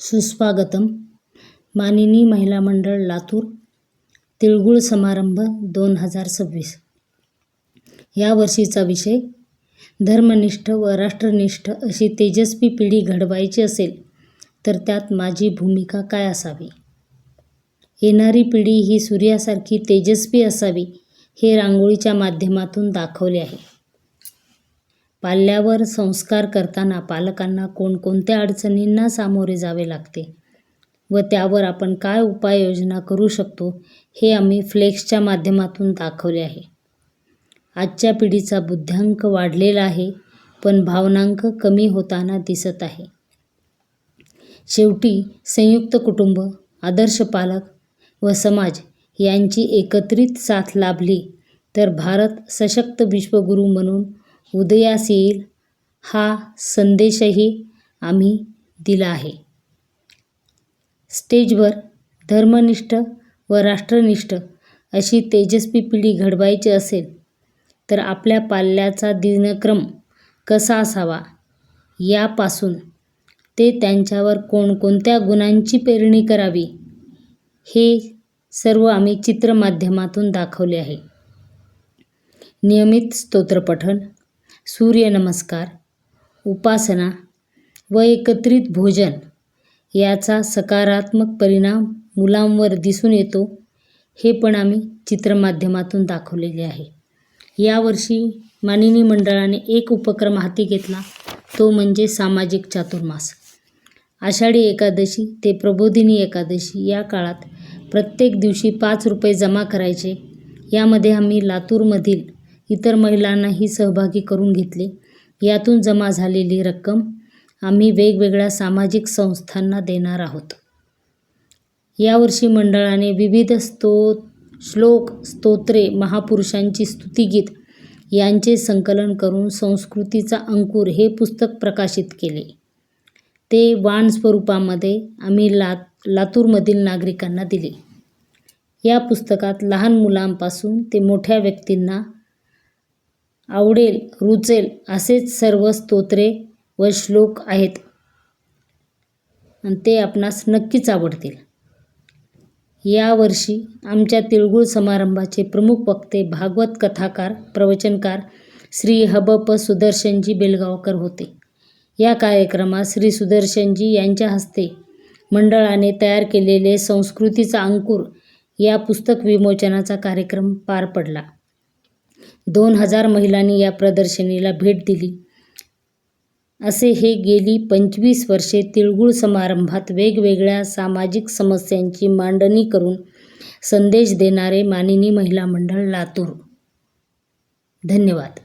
सुस्वागतम। मानिनी महिला मंडळ लातूर तिळगुळ समारंभ दोन हजार सव्वीस. या वर्षीचा विषय धर्मनिष्ठ व राष्ट्रनिष्ठ अशी तेजस्वी पिढी घडवायची असेल तर त्यात माझी भूमिका काय असावी? येणारी पिढी ही सूर्यासारखी तेजस्वी असावी हे रांगोळीच्या माध्यमातून दाखवले आहे. पाल्यावर संस्कार करताना पालकांना कोणकोणत्या अडचणींना सामोरे जावे लागते व त्यावर आपण काय उपाययोजना करू शकतो हे आम्ही फ्लेक्सच्या माध्यमातून दाखवले आहे. आजच्या पिढीचा बुद्ध्यांक वाढलेला आहे पण भावनांक कमी होताना दिसत आहे. शेवटी संयुक्त कुटुंब आदर्श पालक व समाज यांची एकत्रित साथ लाभली तर भारत सशक्त विश्वगुरू म्हणून उदयास येईल हा संदेशही आम्ही दिला आहे. स्टेजवर धर्मनिष्ठ व राष्ट्रनिष्ठ अशी तेजस्वी पिढी घडवायची असेल तर आपल्या पाल्याचा दिनक्रम कसा असावा यापासून ते त्यांच्यावर कोणकोणत्या गुणांची पेरणी करावी हे सर्व आम्ही चित्रमाध्यमातून दाखवले आहे. नियमित स्तोत्रपठण सूर्यनमस्कार उपासना व एकत्रित भोजन याचा सकारात्मक परिणाम मुलांवर दिसून येतो हे पण आम्ही चित्रमाध्यमातून दाखवलेले आहे. यावर्षी मानिनी मंडळाने एक उपक्रम हाती घेतला तो म्हणजे सामाजिक चातुर्मास. आषाढी एकादशी ते प्रबोधिनी एकादशी या काळात प्रत्येक दिवशी पाच रुपये जमा करायचे यामध्ये आम्ही लातूरमधील इतर महिलांनाही सहभागी करून घेतले. यातून जमा झालेली रक्कम आम्ही वेगवेगळ्या सामाजिक संस्थांना देणार आहोत. यावर्षी मंडळाने विविध स्तो श्लोक स्तोत्रे महापुरुषांची स्तुतिगीत यांचे संकलन करून संस्कृतीचा अंकुर हे पुस्तक प्रकाशित केले. ते वाण स्वरूपामध्ये आम्ही ला लातूरमधील नागरिकांना दिले. या पुस्तकात लहान मुलांपासून ते मोठ्या व्यक्तींना आवडेल रुचेल असेच सर्व स्तोत्रे व श्लोक आहेत. आणि ते आपणास नक्कीच आवडतील. यावर्षी आमच्या तिळगुळ समारंभाचे प्रमुख वक्ते भागवत कथाकार प्रवचनकार श्री हबप सुदर्शनजी बेलगावकर होते. या कार्यक्रमात श्री सुदर्शनजी यांच्या हस्ते मंडळाने तयार केलेले संस्कृतीचा अंकुर या पुस्तक विमोचनाचा कार्यक्रम पार पडला. दोन हजार महिलांनी या प्रदर्शनीला भेट दिली. असे हे गेली पंचवीस वर्षे तिळगुळ समारंभात वेगवेगळ्या सामाजिक समस्यांची मांडणी करून संदेश देणारे मानिनी महिला मंडळ लातूर. धन्यवाद.